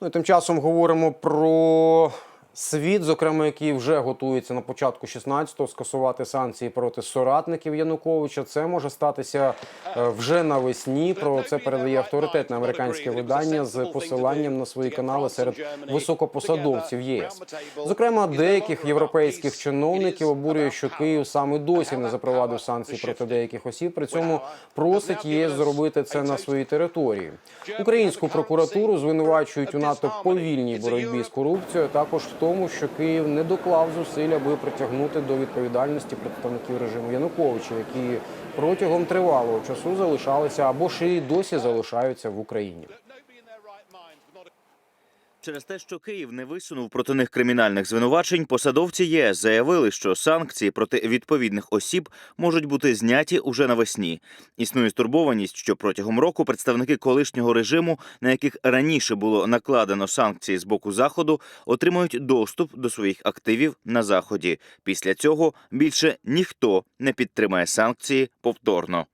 Ну і тим часом говоримо про світ, зокрема, який вже готується на початку 16-го скасувати санкції проти соратників Януковича. Це може статися е, вже навесні. Про це передає авторитетне американське видання з посиланням на свої канали серед високопосадовців ЄС. Зокрема, деяких європейських чиновників обурює, що Київ саме досі не запровадив санкції проти деяких осіб. При цьому просить ЄС зробити це на своїй території. Українську прокуратуру звинувачують у надто повільній боротьбі з корупцією, також в тому, що Київ не доклав зусиль, аби притягнути до відповідальності представників режиму Януковича, які протягом тривалого часу залишалися або ще й досі залишаються в Україні. Через те, що Київ не висунув проти них кримінальних звинувачень, посадовці ЄС заявили, що санкції проти відповідних осіб можуть бути зняті уже навесні. Існує стурбованість, що протягом року представники колишнього режиму, на яких раніше було накладено санкції з боку заходу, отримають доступ до своїх активів на заході. Після цього більше ніхто не підтримає санкції повторно.